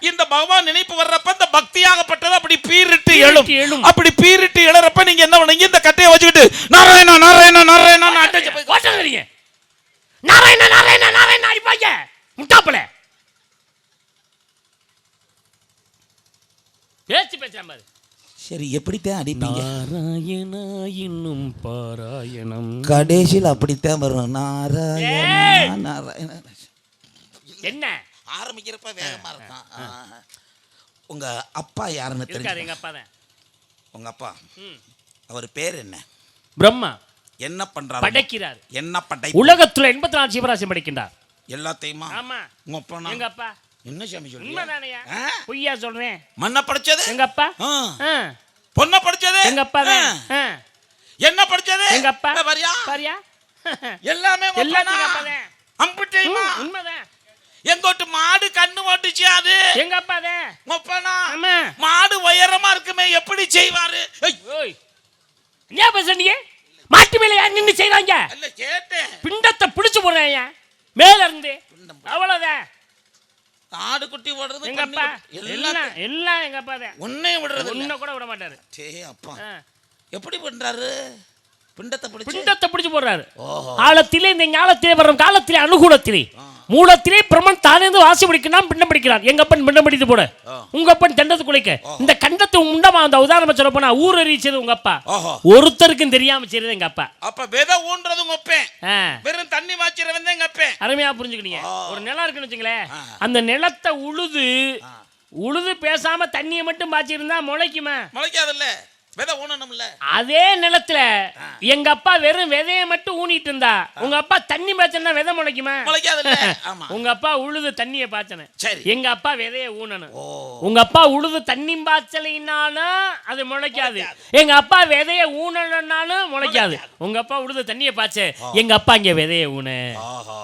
இந்த பகவான் நினைப்பு வர்றப்ப இந்த பக்தியாகப்பட்டது அப்படி பீரிட்டு எழும். அப்படி பீரிட்டு எழுறப்ப நீங்க என்ன பண்ணீங்க? இந்த கட்டையை வச்சுக்கிட்டு நாராயணா நாராயணா நாராயணா நாராயண நாராயண நாராயண அடிப்பாங்க. முட்டாப்பல. பேச்சு பாரு சரி எப்படித்தான் அடிப்பீங்க? நாராயணா இன்னும் பாராயணம். கடைசியில் அப்படித்தான் வரும் நாராயணா! நாராயணா. என்ன? ஆரம்பிக்கிறப்ப வேகமா இருக்கும் ஆ. உங்க அப்பா யாருன்னு தெரிஞ்சு எங்க அப்பா தான் உங்க அப்பா? ம். அவர் பேர் என்ன? பிரம்மா. என்ன பண்றாரு? படைக்கிறார். என்ன படை உலகத்துல எண்பத்தி நாலு சிவராசி படைக்கின்றார். எல்லாத்தையுமா? ஆமா. உங்க அப்பா எங்க அப்பா? என்ன சாமி சொல்றீங்க? பொய்யா சொல்றேன். மண்ணை படிச்சது? எங்க அப்பா. பொண்ணை படிச்சது? எங்க அப்பா. என்ன படிச்சது? எங்க அப்பா பாரியா பாரியா எல்லாமே உங்க எல்லாத்தையும் அப்பனா? அப்பா தான் அம்புட்டையுமா ம், உண்மைதான். எங்கோட்டு மாடு கண்ணு ஓட்டுச்சு அது? எங்க அப்பா தான் முப்பனா மாடு உயரமா இருக்குமே எப்படி செய்வாரு? என்ன பேசுறீங்க மாட்டு மேல யார் நின்னு செய்றாங்க? இல்ல கேட்டேன். பிண்டத்தை பிடிச்சு போடுறாங்க மேல இருந்து. அவ்வளவுதான். ஆடு குட்டி ஓடுறது எங்க அப்பா? எல்லாம் எங்க அப்பா தான் உன்னையும் விடுறது ஒன்ன கூட விட மாட்டாரு. சே அப்பா. எப்படி பண்றாரு? பிண்டத்தை பிடிச்சு பிண்டத்தை பிடிச்சு போடுறாரு. ஆழத்திலே இந்த ஞாலத்திலே வரும் காலத்திலே அனுகூலத்திலே. மூலத்திலே பிரமன் தானேந்து வாசி பிடிக்கிறான் பிண்டம் பிடிக்கிறான். எங்க அப்பன் பிண்டம் பிடித்து போட. உங்க அப்பன் தண்டத்து குலைக்க. இந்த கண்டத்தை உண்டமா அந்த உதாரணமா சொல்ல போனா ஊர் அறிவிச்சது உங்க அப்பா. ஒருத்தருக்கும் தெரியாம செய்யறது எங்க அப்பா. அப்ப விதை ஊன்றது உப்பேன் ஆ, வெறும் தண்ணி வாய்ச்சிறவன் தான் எங்க அப்பேன். அருமையா புரிஞ்சுக்கிட்டீங்க ஒரு நிலம் இருக்குன்னு வச்சுங்களேன். அந்த நிலத்தை உழுது உழுது பேசாம தண்ணியை மட்டும் பாய்ச்சிருந்தா முளைக்குமா. முளைக்காதுல்ல. விதை ஊனணும்ல? அதே நிலத்துல எங்க அப்பா வெறும் விதைய மட்டும் ஊனிட்டு இருந்தா உங்க அப்பா தண்ணி பாய்ச்சனா விதை முளைக்குமா? முளைக்காதுல்ல. ஆமா. உங்க அப்பா உழுது தண்ணியை பாய்ச்சன சரி. எங்க அப்பா விதைய ஊனணும். உங்க அப்பா உழுது தண்ணி பாய்ச்சலைனாலும் அது முளைக்காது. எங்க அப்பா விதைய ஊனலனாலும் முளைக்காது. உங்க அப்பா உழுது தண்ணியை பாய்ச்ச. எங்க அப்பா இங்க விதைய ஊனு.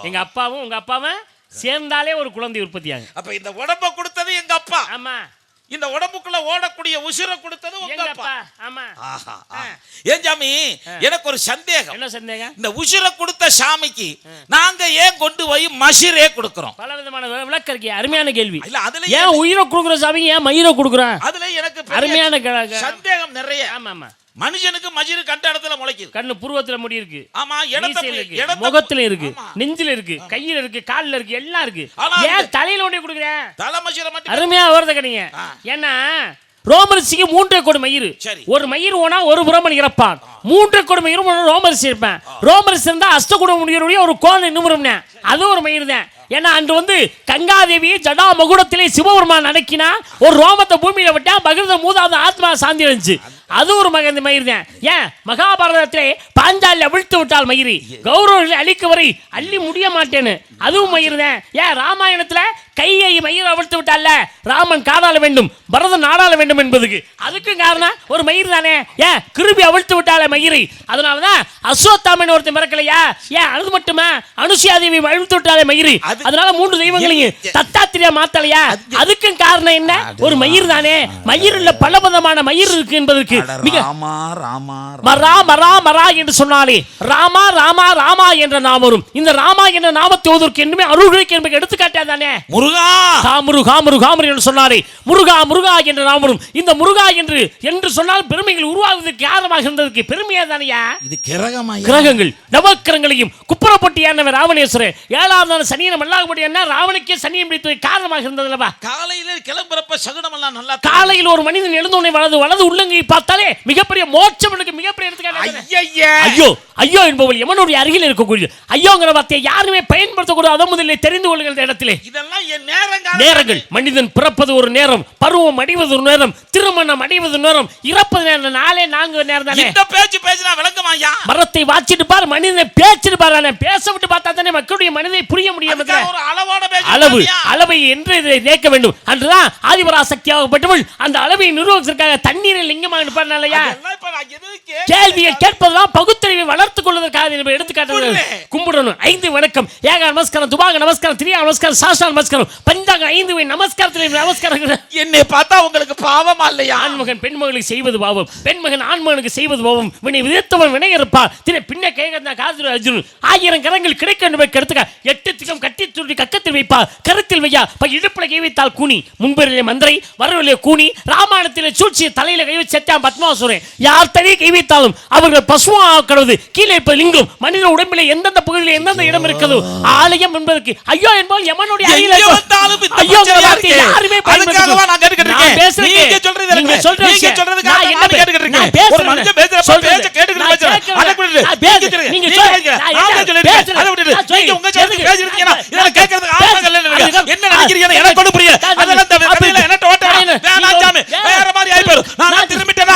எங்க அப்பாவும் உங்க அப்பாவும் சேர்ந்தாலே ஒரு குழந்தை உற்பத்தி ஆகும் அப்ப இந்த உடம்ப கொடுத்தது எங்க அப்பா. ஆமா. இந்த உடம்புக்குள்ள ஓடக்கூடிய உசுரை கொடுத்தது உங்க அப்பா. ஆமா. ஏன் சாமி? எனக்கு ஒரு சந்தேகம். என்ன சந்தேகம்? இந்த உசுரை கொடுத்த சாமிக்கு நாங்க ஏன் கொண்டு போய் மஷிரே கொடுக்கிறோம்? பல விதமான வி- விளக்கம் இருக்கு அருமையான கேள்வி. இல்ல அதுல ஏன் உயிரை கொடுக்குற சாமி ஏன் மயிரை கொடுக்குறான் அதுல எனக்கு அருமையான சந்தேகம் நிறைய. ஆமா ஆமா மனுஷனுக்கு மஜிரு கண்ட இடத்துல முளைக்குது. கண்ணு புருவத்துல முடி இருக்கு. ஆமா இருக்கு. முகத்துல இருக்கு. நெஞ்சில இருக்கு. கையில இருக்கு. கால்ல இருக்கு. எல்லாம் இருக்கு. ஏன் தலையில ஒண்டி கொடுக்குறேன்? தலை மஜிரை மட்டும் அருமையா வருது கணிங்க. ஏன்னா ரோமரிசிக்கு மூன்றரை கோடி சரி. ஒரு மயிர் ஓனா ஒரு புறமன் இறப்பான். மூன்றரை கோடி மயிர் ஓனா ரோமரிசி இருப்பேன். ரோமரிசி இருந்தா அஷ்டகுட முடியக்கூடிய ஒரு கோன் நிமிரம்னே. அது ஒரு மயிர் தான். ஏன்னா அன்று வந்து கங்காதேவி ஜடா மகுடத்திலே சிவபெருமான் அடக்கினா ஒரு ரோமத்தை பூமியில விட்டா மகிழ்ந்த மூதாவது ஆத்மா சாந்தி அடைஞ்சு. அது ஒரு மகன் மயிர் தான். ஏன்? மகாபாரதத்திலே பாஞ்சாலி அவிழ்த்து விட்டால் மயிரி கௌரவர்களை அழிக்க வரை அள்ளி முடிய மாட்டேன்னு. அதுவும் மயிர் தான். ஏன்? ராமாயணத்துல கையை மயிர் அவிழ்த்து விட்டால ராமன் காடாள வேண்டும் பரதன் நாடாள வேண்டும் என்பதுக்கு. அதுக்கும் காரணம் ஒரு மயிர் தானே. ஏன்? கிருபி அவிழ்த்து விட்டாலே மயிரை அதனாலதான் அஸ்வத்தாமன் ஒருத்தன் பிறக்கலையா? ஏன்? அது மட்டுமா? அனுசியாதேவி அவிழ்த்து விட்டாலே மயிரி அது- அதனால மூன்று தெய்வங்களையும் தத்தாத்திரியா மாத்தலையா? அதுக்கும் காரணம் என்ன? ஒரு மயிர் தானே. மயிரில் பல விதமான மயிர் இருக்கு என்பதற்கு ராமா ராமா மரா மரா மரா என்று சொன்னாலே ராமா ராமா ராமா என்ற வரும். இந்த ராமா என்ற நாமத்தை ஓதுவதற்கு என்னமே அருள்களுக்கு என்பது எடுத்துக்காட்டா தானே? முருகா! காமுரு காமுரு என்று சொன்னாரே முருகா முருகா என்ற வரும். இந்த முருகா என்று என்று சொன்னால் பெருமைகள் உருவாகுவதற்கு காரணமாக இருந்ததற்கு பெருமையா தானையா? இது கிரகமாயா கிரகங்கள் நவக்கிரங்களையும் குப்புறப்பட்டியானவர் ராவணேஸ்வரர் ஏழாம் நாள் சனியனை மல்லாகப்படி என்ன ராவணுக்கே சனியம் பிடித்தது காரணமாக இருந்ததுல்லவா காலையில கிளம்புறப்ப சகுனம் எல்லாம் நல்லா காலையில் ஒரு மனிதன் எழுந்தோடனே வலது வலது உள்ளங்கை பார்த்தாலே மிகப்பெரிய மோட்சம் எனக்கு மிகப்பெரிய எடுத்துக்காட்டு ஐயா ஐயோ என்பவள் எமனுடைய அருகில் இருக்கக்கூடிய ஐயோங்கிற வார்த்தையை யாருமே பயன்படுத்தக்கூடாது. அதை முதலில் தெரிந்து இந்த இடத்திலே. இதெல்லாம் என் நேரங்கால நேரங்கள் மனிதன் பிறப்பது ஒரு நேரம் பருவம் அடைவது ஒரு நேரம் திருமணம் அடைவது நேரம் இறப்பது நேரம் நாளே நான்கு நேரம் தானே. இந்த பேச்சு பேசினா விளங்குமாயா மரத்தை வாச்சிட்டு பார் மனிதனை பேச்சிட்டு பார் பேச விட்டு பார்த்தா தானே மக்களுடைய மனதை புரிய முடியும் அளவு? அளவை என்று இதை நேக்க வேண்டும். அன்றுதான் ஆதிபராசக்தியாகப்பட்டவள் அந்த அளவை நிறுவனத்திற்காக தண்ணீரை லிங்கமாக எதுக்கு கேள்வியை கேட்பதெல்லாம் பகுத்தறிவை வளர்த்துக் கொள்வதற்காக இதை எடுத்துக்காட்டு. கும்பிடணும். ஐந்து வணக்கம். ஏக நமஸ்காரம் துபாக நமஸ்காரம் திரியா நமஸ்காரம் சாஸ்தா நமஸ்காரம். பஞ்சாங்க ஐந்து நமஸ்காரத்தில் நமஸ்காரம் என்னை பார்த்தா உங்களுக்கு பாவமா இல்லையா? ஆண்மகன் பெண்மகளுக்கு செய்வது பாவம். பெண்மகன் ஆண்மகனுக்கு செய்வது பாவம். வினை விதித்தவன் வினை இருப்பார் தின பின்ன கேட்க காதல் அர்ஜுன் ஆயிரம் கரங்கள் கிடைக்க கருத்துக்க எட்டு திகம் கட்டி துருட்டி கக்கத்தில் வைப்பார் கருத்தில் வையா. ப இடுப்புல கை வைத்தால் கூனி. முன்பரிலே மந்திரை வரவிலே கூனி. ராமாயணத்திலே சூழ்ச்சியை தலையில கை வச்சு செத்தான் பத்மாசுரன் யார் தலையை கை வைத்தாலும் அவர்கள் பசுவா கடவுது கீழே இருப்ப லிங்கம் மனித உடம்பிலே எந்தெந்த பகுதியில் எந்தெந்த இடம் இருக்கிறதோ ஆலயம் என்பதற்கு ஐயோ என்பால் பிரச்சனையா வார்த்தையை இருக்கு. யாருமே என்ன நான் பே- கேட்டுக்கிட்டு இருக்கேன். நான் பேசுறேன். ஒரு மனுஷன் பேசுறப்ப சொல்றது. பேச்ச கேட்டுக்கிட்டு நான் பேசுறேன். கேட்கிறேன். அதை விட்டுட்டு, நான் நீங்க பேசுறேன். சொல்லுங்க. நீங்க நீங்க சொல்லுங்க. கேட்கிறேன். நான் ஆமா என்ன சொல்லிட்டு, பேசுறேன். அதை விட்டுட்டு, நான் நீங்க உங்க சொல்லுங்க. சொல்றதுக்கு பேசிட்டு இருக்கீங்கன்னா, நான் இதெல்லாம் கேட்கறதுக்கு பேசுறேன். ஆசை இல்லைன்னு நினைக்கிறேன். அதுக்கு- என்ன நினைக்கிறீங்கன்னு எனக்கு புரியல. அதெல்லாம் கதையில என்ன. வேற மாதிரி நான் திரும்பிட்டேனா?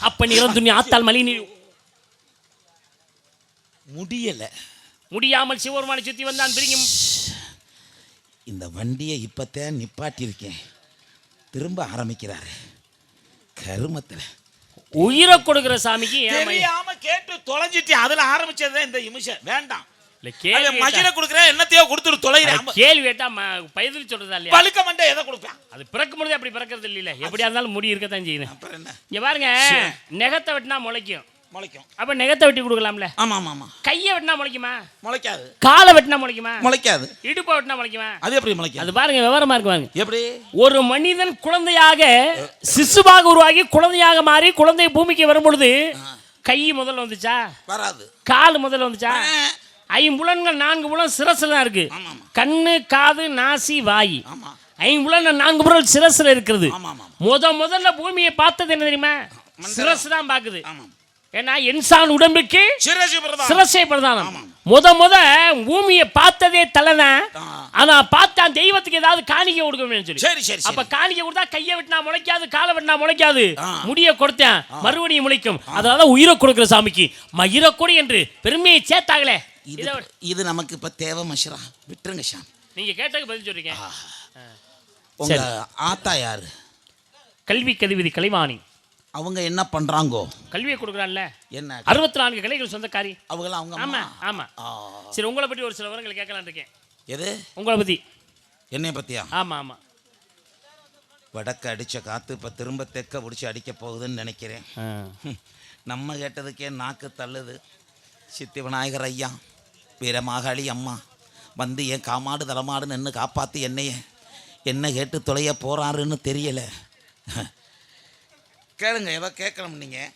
அப்ப. நீ இறந்து நீ ஆத்தால் மலி நீ முடியல. முடியாமல் சிவபெருமானை சுத்தி வந்தான் பிரிங்கும் இந்த வண்டியை இப்பத்தான் நிப்பாட்டியிருக்கேன். திரும்ப ஆரம்பிக்கிறாரு. கருமத்துல. உயிரை கொடுக்கிற சாமிக்கு தெரியாம கேட்டு தொலைஞ்சிட்டேன் அதுல ஆரம்பிச்சதுதான் இந்த நிமிஷம். வேண்டாம். இல்ல, கேள்வி கேட்டா- கொடுக்குற என்னத்தையோ கொடுத்துட்டு தொலைகிறேன் கேள்வி கேட்டா பதில் சொல்றதா இல்லையா? பழுக்க மண்டை எதை கொடுப்பேன்? அது பிறக்கும் பொழுதே அப்படி பிறக்கிறது இல்ல எப்படியா இருந்தாலும் முடி இருக்கத்தான் செய்யணும் அப்புறம் என்ன? இங்க பாருங்க நெகத்தை வெட்டினா முளைக்கும். முளைக்கும். அப்ப நெகத்தை வெட்டி கொடுக்கலாம்ல? ஆமா ஆமா ஆமா கையை வெட்டினா முளைக்குமா? முளைக்காது. காலை வெட்டினா முளைக்குமா? முளைக்காது. இடுப்பை வெட்டினா முளைக்குமா? அது எப்படி முளைக்காது அது பாருங்க விவரமா இருக்கு பாருங்க. எப்படி? ஒரு மனிதன் குழந்தையாக சிசுவாக உருவாகி குழந்தையாக மாறி குழந்தை பூமிக்கு வரும் பொழுது கை முதல்ல வந்துச்சா? வராது. கால் முதல்ல வந்துச்சா? ஐம்புலன்கள் நான்கு புலன் சிரசுல தான் இருக்கு. கண்ணு காது நாசி வாய். ஐம்புலன் நான்கு புலன் சிரசுல இருக்கிறது. முத முதல்ல பூமியை பார்த்தது என்ன தெரியுமா? சிரசு தான் பாக்குது ஆமா ஏன்னா இன்சான் உடம்புக்கு சிரசி பிரதான் சிரசை பிரதானம். முத முத பூமியை பார்த்ததே தலைதான் ஆ. ஆனா பார்த்தான் தெய்வத்துக்கு ஏதாவது காணிக்கை கொடுக்கணும்னு சொல்லி. சரி சரி அப்ப காணிக்கை கொடுத்தா கையை வெட்டினா முளைக்காது காலை வெட்டினா முளைக்காது. முடிய கொடுத்தேன் மறுபடியும் முளைக்கும். அதனால உயிரை கொடுக்கிற சாமிக்கு. மயிரக்கொடி என்று பெருமையை சேர்த்தாங்களே. இது இது நமக்கு இப்ப தேவை மஷ்ரா. விட்டுருங்க ஷாம். நீங்க கேட்டதுக்கு பதில் சொல்றீங்க. உங்க ஆத்தா யாரு? கல்வி கதிவிதி கலைவாணி. அவங்க என்ன பண்றாங்கோ? கல்வியை கொடுக்குறான்ல. என்ன? அறுபத்தி நான்கு கலைகள் சொந்தக்காரி. அவங்களாம் அவங்க ஆமா ஆமா. சரி உங்களை பற்றி ஒரு சில விவரங்கள் கேட்கலான்னு இருக்கேன். எது? உங்களை பத்தி. என்னைய பத்தியா? ஆமா ஆமா. வடக்க அடிச்ச காத்து இப்ப திரும்ப தெக்க பிடிச்சி அடிக்க போகுதுன்னு நினைக்கிறேன். நம்ம கேட்டதுக்கே நாக்கு தள்ளுது. சித்தி விநாயகர் ஐயா வீரமாகாளி அம்மா வந்து என் காமாடு தலமாடு நின்று காப்பாற்றி என்னைய. என்ன கேட்டு தொலைய போறாருன்னு தெரியல. கேளுங்க ஏதோ கேட்கணும் நீங்கள்?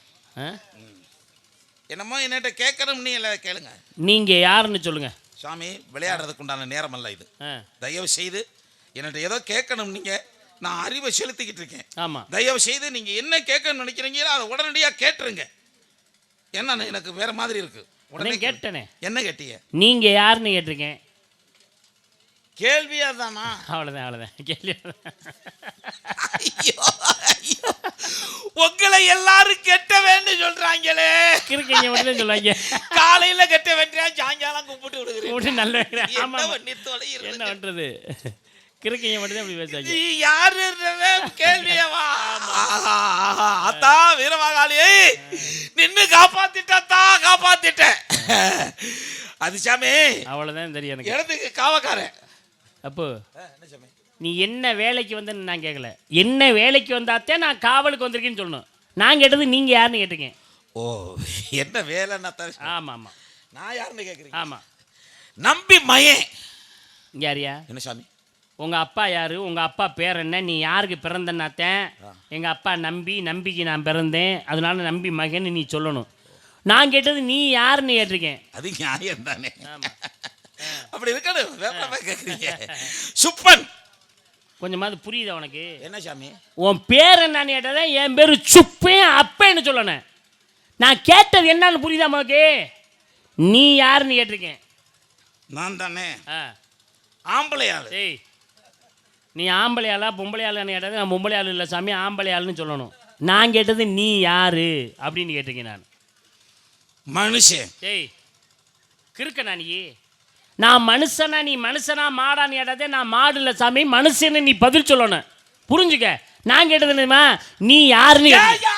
என்னமோ என்னட்ட கேட்கணும் நீ இல்லை கேளுங்க. நீங்க யாருன்னு சொல்லுங்க. சாமி விளையாடுறதுக்கு உண்டான நேரம் அல்ல இது. தயவு செய்து என்னட்ட ஏதோ கேட்கணும் நீங்கள் நான் அறிவை செலுத்திக்கிட்டு இருக்கேன். ஆமா. தயவு செய்து நீங்க என்ன கேட்கணும்னு நினைக்கிறீங்களோ அதை உடனடியாக கேட்டுருங்க. என்ன எனக்கு வேற மாதிரி இருக்கு. உடனே கேட்டனே. என்ன கேட்டீங்க? நீங்க யாருன்னு கேட்டிருக்கேன். கேள்வியா தானா? அவ்வளவுதான் அவ்வளவுதான். கேள்வி. உங்களை எல்லாரும் கெட்டவேன்னு சொல்றாங்களே. கிறுக்கீங்க மட்டும் சொல்லுவாங்க. காலையில கெட்ட வென்றியா சாயங்காலம் கும்பிட்டு விடுகிறேன் நல்ல என்ன பண்றது? கிறுக்கீங்க மட்டும் பேசுவாங்க. நீ யாருன்றவே கேள்வியவா அத்தா வீரமாகாளி. நின்னு காப்பாத்திட்டா காப்பாத்திட்டேன். அது சாமி. அவ்வளவுதான் தெரியும் எனக்கு. இடத்துக்கு காவக்காரன். அப்போ நீ என்ன வேலைக்கு வந்தேன்னு நான் கேட்கல என்ன வேலைக்கு வந்தாத்தே நான் காவலுக்கு வந்திருக்கேன்னு சொல்லணும். நான் கேட்டது நீங்க யாருன்னு கேட்டிருக்கேன் ஓ என்ன வேலைன்னா தர ஆமா ஆமா. நான் யாருன்னு கேட்குறீங்க ஆமா. நம்பி மயன். யாரியா என்ன சாமி? உங்க அப்பா யாரு? உங்க அப்பா பேர் என்ன? நீ யாருக்கு பிறந்தனாத்தேன் எங்க அப்பா நம்பி நம்பிக்கு நான் பிறந்தேன். அதனால நம்பி மகன் நீ சொல்லணும். நான் கேட்டது நீ யாருன்னு கேட்டிருக்கேன். அது நியாயம் தானே. ஆமா. அப்படி இருக்கணும். வேப்பரமா கேட்குறீங்க சுப்பன். கொஞ்சமாவது புரியுதா உனக்கு? என்ன சாமி? உன் பேர் என்னன்னு கேட்டதான் என் பேர் சுப்பேன் அப்பேன்னு சொல்லணும். நான் கேட்டது என்னன்னு புரியுதா உனக்கு? நீ யாருன்னு கேட்டிருக்கேன். நான் தானே. ஆ. ஆம்பளை ஆளு டேய் நீ ஆம்பளை ஆளா பொம்பளை ஆளுன்னு கேட்டது நான் பொம்பளை ஆளு இல்லை சாமி ஆம்பளை ஆளுன்னு சொல்லணும். நான் கேட்டது நீ யாரு அப்படின்னு கேட்டிருக்கேன் நான். மனுஷன். டேய் கிறுக்கனா நீ? நான் மனுஷனா நீ மனுஷனா மாடான்னு கேட்டதே நான் மாடு இல்லை சாமி மனுஷன்னு நீ பதில் சொல்லணும். புரிஞ்சுக்க? நான் கேட்டது என்னமா நீ யாருன்னு கேட்டேன். ஏய்யா,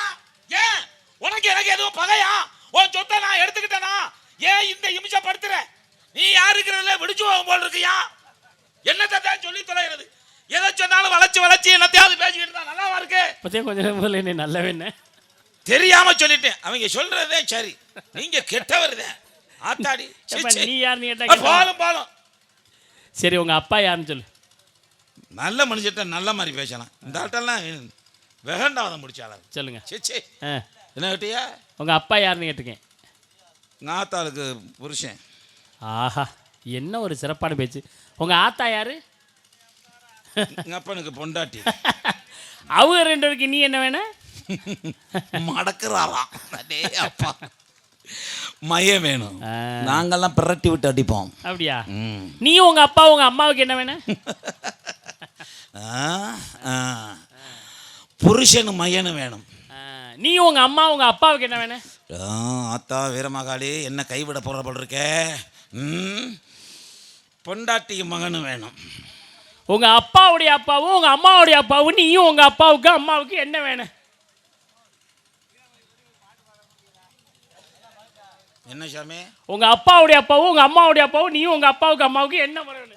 ஏன் உனக்கு எனக்கு எதுவும் பகையா? உன் சொத்தை நான் எடுத்துக்கிட்டேனா? ஏன் இந்த இமிச்சப்படுத்துற நீ யாருக்கிறதுல விடிச்சு போகும் போல் இருக்கியா? என்னத்தை தான் சொல்லி தொலைகிறது? எதை சொன்னாலும் வளைச்சு வளைச்சு என்னத்தையாவது பேசிக்கிட்டு இருந்தா நல்லாவா இருக்கு? பத்தியா கொஞ்சம் முதல்ல என்ன நல்லவேன்னு தெரியாம சொல்லிட்டேன். அவங்க சொல்றதே சரி. நீங்க கெட்டவர் தான். ஆத்தாடி. நீ யாருன்னு கேட்டா போலும் போலும். சரி உங்க அப்பா யாருன்னு சொல்லு. நல்ல மனுஷன்ட்ட நல்ல மாதிரி பேசலாம். இந்த ஆட்டெல்லாம் வெகண்டாவதம் முடிச்சாளர். சொல்லுங்க. சே சே ஆ. என்ன கேட்டியா? உங்க அப்பா யாருன்னு கேட்டிருக்கேன். நாத்தாளுக்கு புருஷன். ஆஹா என்ன ஒரு சிறப்பான பேச்சு. உங்க ஆத்தா யாரு? எங்க அப்பனுக்கு பொண்டாட்டி. அவங்க ரெண்டு பேருக்கு நீ என்ன வேணும் மடக்குறாராம் அப்பா. மயம் வேணும். நாங்கெல்லாம் பிரட்டி விட்டு அடிப்போம். அப்படியா. நீயும் உங்க அப்பா உங்க அம்மாவுக்கு என்ன வேணும். புருஷனு மயனு வேணும். நீயும் உங்க அம்மா உங்க அப்பாவுக்கு என்ன வேணும்? ஆ, ஆத்தா வீரமகாளி என்ன கைவிட போற போல் இருக்கே? ம். பொண்டாட்டிக்கு மகனு வேணும். உங்க அப்பாவுடைய அப்பாவும் உங்க அம்மாவுடைய அப்பாவும் நீயும் உங்க அப்பாவுக்கு அம்மாவுக்கு என்ன வேணும்? என்ன சாமி? உங்க அப்பாவுடைய அப்பாவும் உங்க அம்மாவுடைய அப்பாவும் நீயும் உங்க அப்பாவுக்கு அம்மாவுக்கு என்ன வரணும்